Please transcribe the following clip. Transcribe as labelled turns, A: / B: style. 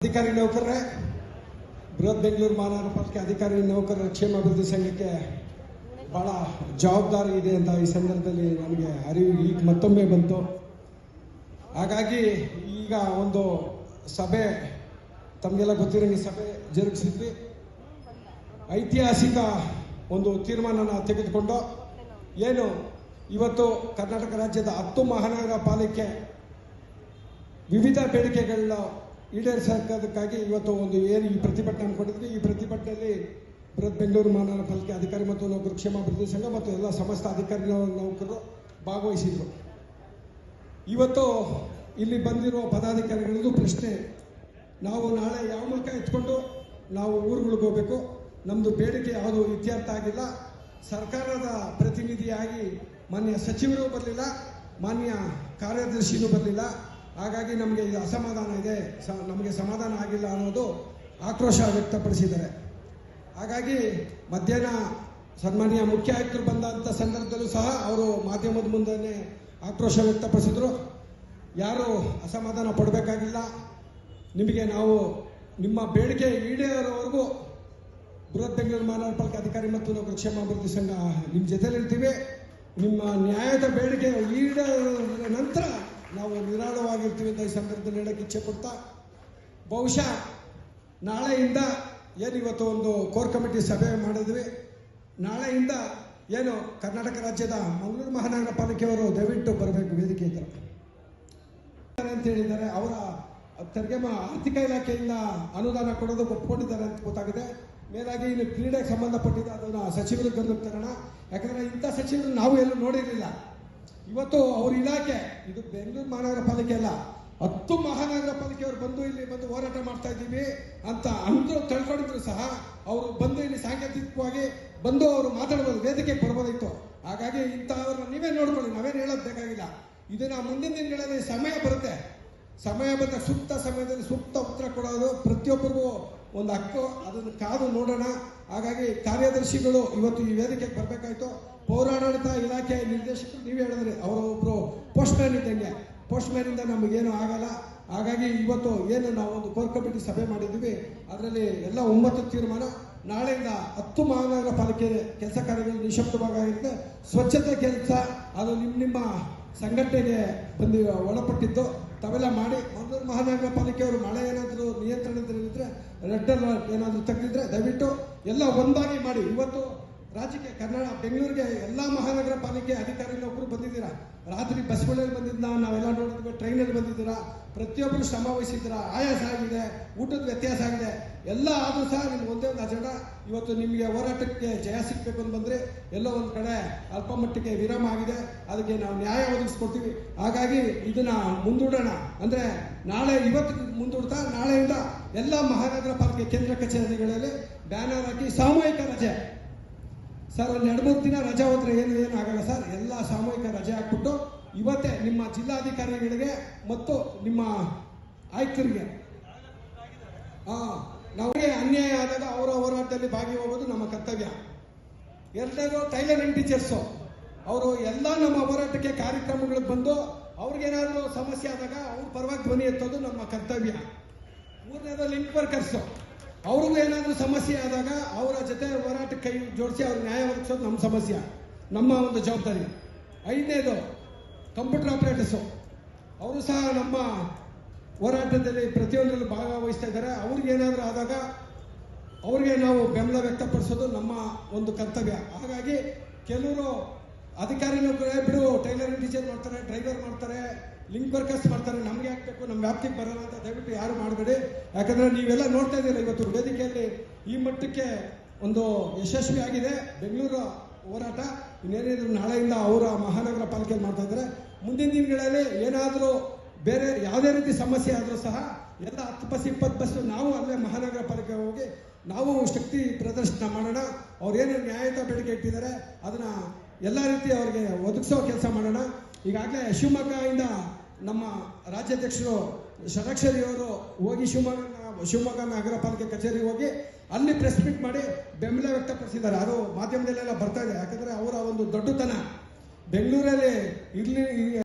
A: ಅಧಿಕಾರಿ ನೌಕರರೇ, ಬೃಹತ್ ಬೆಂಗಳೂರು ಮಹಾನಗರ ಪಾಲಿಕೆ ಅಧಿಕಾರಿ ನೌಕರರ ಕ್ಷೇಮಾಭಿವೃದ್ಧಿ ಸಂಘಕ್ಕೆ ಬಹಳ ಜವಾಬ್ದಾರಿ ಇದೆ ಅಂತ ಈ ಸಂದರ್ಭದಲ್ಲಿ ನನಗೆ ಅರಿವು ಈಗ ಮತ್ತೊಮ್ಮೆ ಬಂತು. ಹಾಗಾಗಿ ಈಗ ಒಂದು ಸಭೆ, ತಮಗೆಲ್ಲ ಗೊತ್ತಿರೋಂಗೆ ಸಭೆ ಜರುಗಿಸಿದ್ವಿ. ಐತಿಹಾಸಿಕ ಒಂದು ತೀರ್ಮಾನನ ತೆಗೆದುಕೊಂಡು ಏನು ಇವತ್ತು ಕರ್ನಾಟಕ ರಾಜ್ಯದ ಹತ್ತು ಮಹಾನಗರ ಪಾಲಿಕೆ ವಿವಿಧ ಬೇಡಿಕೆಗಳನ್ನ ಈಡೇರಿಸೋದಕ್ಕಾಗಿ ಇವತ್ತು ಒಂದು ಏನು ಈ ಪ್ರತಿಭಟನೆ ಕೊಟ್ಟಿದ್ವಿ ಈ ಪ್ರತಿಭಟನೆಯಲ್ಲಿ ಬೃಹತ್ ಬೆಂಗಳೂರು ಮಹಾನಗರ ಪಾಲಿಕೆ ಅಧಿಕಾರಿ ಮತ್ತು ನೌಕರ ಕ್ಷೇಮಾಭಿವೃದ್ಧಿ ಸಂಘ ಮತ್ತು ಎಲ್ಲ ಸಮಸ್ತ ಅಧಿಕಾರಿ ನೌಕರರು ಭಾಗವಹಿಸಿದ್ರು. ಇವತ್ತು ಇಲ್ಲಿ ಬಂದಿರುವ ಪದಾಧಿಕಾರಿಗಳದ್ದು ಪ್ರಶ್ನೆ, ನಾವು ನಾಳೆ ಯಾವ ಮೂಲಕ ಎತ್ಕೊಂಡು ನಾವು ಊರುಗಳಿಗೆ ಹೋಗಬೇಕು? ನಮ್ಮದು ಬೇಡಿಕೆ ಯಾವುದು? ಇತ್ಯರ್ಥ ಆಗಿಲ್ಲ. ಸರ್ಕಾರದ ಪ್ರತಿನಿಧಿಯಾಗಿ ಮಾನ್ಯ ಸಚಿವರು ಬರಲಿಲ್ಲ, ಮಾನ್ಯ ಕಾರ್ಯದರ್ಶಿನೂ ಬರಲಿಲ್ಲ. ಹಾಗಾಗಿ ನಮಗೆ ಇದು ಅಸಮಾಧಾನ ಇದೆ. ನಮಗೆ ಸಮಾಧಾನ ಆಗಿಲ್ಲ ಅನ್ನೋದು ಆಕ್ರೋಶ ವ್ಯಕ್ತಪಡಿಸಿದ್ದಾರೆ. ಹಾಗಾಗಿ ಮಧ್ಯಾಹ್ನ ಸನ್ಮಾನ್ಯ ಮುಖ್ಯ ಆಯುಕ್ತರು ಬಂದಂಥ ಸಂದರ್ಭದಲ್ಲೂ ಸಹ ಅವರು ಮಾಧ್ಯಮದ ಮುಂದೆ ಆಕ್ರೋಶ ವ್ಯಕ್ತಪಡಿಸಿದ್ರು. ಯಾರು ಅಸಮಾಧಾನ ಪಡಬೇಕಾಗಿಲ್ಲ. ನಿಮಗೆ ನಾವು ನಿಮ್ಮ ಬೇಡಿಕೆ ಈಡೇರೋವರೆಗೂ ಬೃಹತ್ ಬೆಂಗಳೂರು ಮಹಾನಗರ ಪಾಲಿಕೆ ಅಧಿಕಾರಿ ಮತ್ತು ನಾವು ಕ್ಷೇಮಾಭಿವೃದ್ಧಿ ಸಂಘ ನಿಮ್ಮ ಜೊತೆಲಿರ್ತೀವಿ. ನಿಮ್ಮ ನ್ಯಾಯದ ಬೇಡಿಕೆ ಈಡೇರ ನಂತರ ನಾವು ನಿರಾಳವಾಗಿರ್ತೀವಿ ಅಂತ ಈ ಸಂದರ್ಭದಲ್ಲಿ ಹೇಳಕ್ಕೆ ಇಚ್ಛೆ ಪಡ್ತಾ, ಬಹುಶಃ ನಾಳೆಯಿಂದ ಏನು ಇವತ್ತು ಒಂದು ಕೋರ್ ಕಮಿಟಿ ಸಭೆ ಮಾಡಿದ್ವಿ. ನಾಳೆಯಿಂದ ಏನು ಕರ್ನಾಟಕ ರಾಜ್ಯದ ಮಂಗಳೂರು ಮಹಾನಗರ ಪಾಲಿಕೆಯವರು ದಯವಿಟ್ಟು ಬರಬೇಕು ವೇದಿಕೆ ಇದ್ದರು ಅಂತ ಹೇಳಿದ್ದಾರೆ. ಅವರ ತೆರಿಗೆ ಆರ್ಥಿಕ ಇಲಾಖೆಯಿಂದ ಅನುದಾನ ಕೊಡೋದು ಒಪ್ಕೊಂಡಿದ್ದಾರೆ ಅಂತ ಗೊತ್ತಾಗಿದೆ. ಮೇಲಾಗಿ ಇನ್ನು ಕ್ರೀಡೆಗೆ ಸಂಬಂಧಪಟ್ಟಿದ್ದ ಅದನ್ನು ಸಚಿವರು ಗಮನಕ್ಕೆ ತರೋಣ. ಯಾಕಂದ್ರೆ ಇಂಥ ಸಚಿವರು ನಾವು ಎಲ್ಲೂ ನೋಡಿರಲಿಲ್ಲ. ಇವತ್ತು ಅವ್ರ ಇಲಾಖೆ, ಇದು ಬೆಂಗಳೂರು ಮಹಾನಗರ ಪಾಲಿಕೆ ಅಲ್ಲ, ಹತ್ತು ಮಹಾನಗರ ಪಾಲಿಕೆಯವರು ಬಂದು ಇಲ್ಲಿ ಬಂದು ಹೋರಾಟ ಮಾಡ್ತಾ ಇದ್ದೀವಿ ಅಂತ ಅಂದ್ರು ತಿಳ್ಕೊಂಡಿದ್ರು ಸಹ, ಅವರು ಬಂದು ಇಲ್ಲಿ ಸಾಂಕೇತಿಕವಾಗಿ ಬಂದು ಅವರು ಮಾತಾಡ್ಬೋದು, ವೇದಿಕೆ ಬರ್ಬೋದಿತ್ತು ಹಾಗಾಗಿ ಇಂಥವ್ರನ್ನ ನೀವೇ ನೋಡ್ಕೊಳ್ಳಿ, ನಾವೇನು ಹೇಳೋದು ಬೇಕಾಗಿಲ್ಲ. ಇದನ್ನ ಮುಂದಿನ ದಿನಗಳಲ್ಲಿ ಸಮಯ ಬರುತ್ತೆ. ಸಮಯ ಬಂದ ಸೂಕ್ತ ಸಮಯದಲ್ಲಿ ಸೂಕ್ತ ಉತ್ತರ ಕೊಡೋದು ಪ್ರತಿಯೊಬ್ಬರಿಗೂ ಒಂದು ಹಕ್ಕು, ಅದನ್ನು ಕಾದು ನೋಡೋಣ. ಹಾಗಾಗಿ ಕಾರ್ಯದರ್ಶಿಗಳು ಇವತ್ತು ಈ ವೇದಿಕೆಗೆ ಬರಬೇಕಾಯ್ತು. ಪೌರಾಡಳಿತ ಇಲಾಖೆ ನಿರ್ದೇಶಕರು, ನೀವೇ ಹೇಳಿದ್ರೆ ಅವರು ಒಬ್ರು ಪೋಸ್ಟ್ ಮ್ಯಾನ್ ಇದ್ದಂಗೆ. ಪೋಸ್ಟ್ ಇಂದ ನಮಗೇನು ಆಗಲ್ಲ. ಹಾಗಾಗಿ ಇವತ್ತು ಏನು ನಾವು ಒಂದು ಕೋರ್ ಕಮಿಟಿ ಸಭೆ ಮಾಡಿದ್ದೀವಿ. ಅದರಲ್ಲಿ ಎಲ್ಲ ಒಂಬತ್ತು ತೀರ್ಮಾನ ನಾಳೆಯಿಂದ ಹತ್ತು ಮಹಾನಗರ ಪಾಲಿಕೆ ಕೆಲಸ ಕಾರ್ಯಗಳು ನಿಶಬ್ದವಾಗಿರುತ್ತೆ. ಸ್ವಚ್ಛತೆ ಕೆಲಸ, ಅದು ನಿಮ್ಮ ನಿಮ್ಮ ಸಂಘಟನೆಗೆ ಬಂದು ಒಳಪಟ್ಟಿದ್ದು. ತಾವೆಲ್ಲ ಮಾಡಿ, ಮಂಗಳೂರು ಮಹಾನಗರ ಪಾಲಿಕೆಯವರು ಮಳೆ ಏನಾದರೂ ನಿಯಂತ್ರಣದಲ್ಲಿದ್ದರೆ ರೆಡ್ ಅಲರ್ಟ್ ಏನಾದರೂ ತೆಗೆದಿದ್ರೆ ದಯವಿಟ್ಟು ಎಲ್ಲ ಒಂದಾಗಿ ಮಾಡಿ. ಇವತ್ತು ರಾಜ್ಯಕ್ಕೆ ಕನ್ನಡ ಬೆಂಗಳೂರಿಗೆ ಎಲ್ಲ ಮಹಾನಗರ ಪಾಲಿಕೆ ಅಧಿಕಾರಿ ಒಬ್ಬರು ಬಂದಿದ್ದೀರಾ? ರಾತ್ರಿ ಬಸ್ಗಳಲ್ಲಿ ಬಂದಿದ್ದ ನಾವೆಲ್ಲ ನೋಡಿದ್ವಿ ಟ್ರೈನಲ್ಲಿ ಬಂದಿದ್ದೀರಾ? ಪ್ರತಿಯೊಬ್ಬರು ಶ್ರಮ ಆಯಾಸ ಆಗಿದೆ, ಊಟದ ವ್ಯತ್ಯಾಸ ಆಗಿದೆ. ಎಲ್ಲ ಆದರೂ ಸಹ ನಿಮ್ಗೆ ಒಂದೇ ಒಂದು ಅಜೆಂಡ. ಇವತ್ತು ನಿಮಗೆ ಹೋರಾಟಕ್ಕೆ ಜಯ ಸಿಗಬೇಕು ಅಂತ ಬಂದರೆ ಎಲ್ಲೋ ಒಂದು ಕಡೆ ಅಲ್ಪ ಮಟ್ಟಿಗೆ ವಿರಾಮ ಆಗಿದೆ. ಅದಕ್ಕೆ ನಾವು ನ್ಯಾಯ ಒದಗಿಸ್ಕೊಡ್ತೀವಿ. ಹಾಗಾಗಿ ಇದನ್ನ ಮುಂದೂಡೋಣ. ಅಂದ್ರೆ ನಾಳೆ ಇವತ್ತು ಮುಂದೂಡ್ತಾ, ನಾಳೆಯಿಂದ ಎಲ್ಲ ಮಹಾನಗರ ಪಾಲಿಕೆ ಕೇಂದ್ರ ಕಚೇರಿಗಳಲ್ಲಿ ಬ್ಯಾನರ್ ಹಾಕಿ ಸಾಮೂಹಿಕ ರಜೆ. ಸರ್, ಒಂದು ಎರಡು ಮೂರು ದಿನ ರಜೆ ಹೋದ್ರೆ ಏನು ಏನು ಆಗಲ್ಲ ಸರ್. ಎಲ್ಲ ಸಾಮೂಹಿಕ ರಜೆ ಹಾಕ್ಬಿಟ್ಟು ಇವತ್ತೇ ನಿಮ್ಮ ಜಿಲ್ಲಾಧಿಕಾರಿಗಳಿಗೆ ಮತ್ತು ನಿಮ್ಮ ಆಯುಕ್ತರಿಗೆ ಹಾ ನಮಗೆ ಅನ್ಯಾಯ ಆದಾಗ ಅವರ ಹೋರಾಟದಲ್ಲಿ ಭಾಗಿಯಾಗೋದು ನಮ್ಮ ಕರ್ತವ್ಯ. ಎರಡನೇದು ಟೈಲರ್ ಅಂಡ್ ಟೀಚರ್ಸು ಅವರು ಎಲ್ಲ ನಮ್ಮ ಹೋರಾಟಕ್ಕೆ ಕಾರ್ಯಕ್ರಮಗಳಿಗೆ ಬಂದು ಅವ್ರಿಗೇನಾದರೂ ಸಮಸ್ಯೆ ಆದಾಗ ಅವ್ರ ಪರವಾಗಿ ಧ್ವನಿ ಎತ್ತೋದು ನಮ್ಮ ಕರ್ತವ್ಯ. ಮೂರನೇದು ಲಿಂಕ್ ವರ್ಕರ್ಸು ಅವ್ರಿಗೂ ಏನಾದರೂ ಸಮಸ್ಯೆ ಆದಾಗ ಅವರ ಜೊತೆ ಹೋರಾಟಕ್ಕೆ ಕೈ ಜೋಡಿಸಿ ಅವ್ರ ನ್ಯಾಯ ಒದಗಿಸೋದು ನಮ್ಮ ಸಮಸ್ಯೆ. ನಮ್ಮ ಒಂದು ಜವಾಬ್ದಾರಿ. ಐದನೇದು ಕಂಪ್ಯೂಟರ್ ಆಪರೇಟರ್ಸು. ಅವರು ಸಹ ನಮ್ಮ ಹೋರಾಟದಲ್ಲಿ ಪ್ರತಿಯೊಂದರಲ್ಲೂ ಭಾಗವಹಿಸ್ತಾ ಇದ್ದಾರೆ. ಅವ್ರಿಗೇನಾದರೂ ಆದಾಗ ಅವ್ರಿಗೆ ನಾವು ಬೆಂಬಲ ವ್ಯಕ್ತಪಡಿಸೋದು ನಮ್ಮ ಒಂದು ಕರ್ತವ್ಯ. ಹಾಗಾಗಿ ಕೆಲವರು ಅಧಿಕಾರಿಗಳು ಬಿಡು, ಟೈಲರಿಂಗ್ ಟೀಚರ್ ಮಾಡ್ತಾರೆ, ಡ್ರೈವರ್ ಮಾಡ್ತಾರೆ ಲಿಂಕ್ ವರ್ಕರ್ಸ್ ಮಾಡ್ತಾರೆ, ನಮ್ಗೆ ಹಾಕ್ಬೇಕು ನಮ್ಮ ವ್ಯಾಪ್ತಿಗೆ ಬರಲ್ಲ ಅಂತ ದಯವಿಟ್ಟು ಯಾರು ಮಾಡಬೇಡಿ. ಯಾಕಂದ್ರೆ ನೀವೆಲ್ಲ ನೋಡ್ತಾ ಇದ್ದೀರಾ ಇವತ್ತು ವೇದಿಕೆಯಲ್ಲಿ ಈ ಮಟ್ಟಕ್ಕೆ ಒಂದು ಯಶಸ್ವಿ ಆಗಿದೆ. ಬೆಂಗಳೂರು ಹೋರಾಟ, ಇನ್ನೇನಿದ್ರು ನಾಳೆಯಿಂದ ಅವರ ಮಹಾನಗರ ಪಾಲಿಕೆಯಲ್ಲಿ ಮಾಡ್ತಾ ಇದ್ದಾರೆ. ಮುಂದಿನ ದಿನಗಳಲ್ಲಿ ಏನಾದರೂ ಬೇರೆ ಯಾವುದೇ ರೀತಿ ಸಮಸ್ಯೆ ಆದರೂ ಸಹ ಎಲ್ಲ ಹತ್ತು ಬಸ್ ಇಪ್ಪತ್ತು ಬಸ್ ನಾವು ಅಲ್ಲೇ ಮಹಾನಗರ ಪಾಲಿಕೆ ಹೋಗಿ ನಾವು ಶಕ್ತಿ ಪ್ರದರ್ಶನ ಮಾಡೋಣ. ಅವ್ರೇನು ನ್ಯಾಯಯುತ ಬೇಡಿಕೆ ಇಟ್ಟಿದ್ದಾರೆ, ಅದನ್ನ ಎಲ್ಲ ರೀತಿ ಅವ್ರಿಗೆ ಒದಗಿಸೋ ಕೆಲಸ ಮಾಡೋಣ. ಈಗಾಗಲೇ ಶಿವಮೊಗ್ಗದಿಂದ ನಮ್ಮ ರಾಜ್ಯಾಧ್ಯಕ್ಷರು ಷಡಕ್ಷರಿ ಅವರು ಹೋಗಿ ಶಿವಮೊಗ್ಗ ಶಿವಮೊಗ್ಗ ನಗರ ಪಾಲಿಕೆ ಕಚೇರಿಗೆ ಹೋಗಿ ಅಲ್ಲಿ ಪ್ರೆಸ್ ಮೀಟ್ ಮಾಡಿ ಬೆಂಬಲ ವ್ಯಕ್ತಪಡಿಸಿದ್ದಾರೆ. ಅದು ಮಾಧ್ಯಮದಲ್ಲೆಲ್ಲ ಬರ್ತಾ ಇದೆ. ಯಾಕಂದ್ರೆ ಅವರ ಒಂದು ದೊಡ್ಡತನ. ಬೆಂಗಳೂರಲ್ಲಿ ಇರ್ಲಿ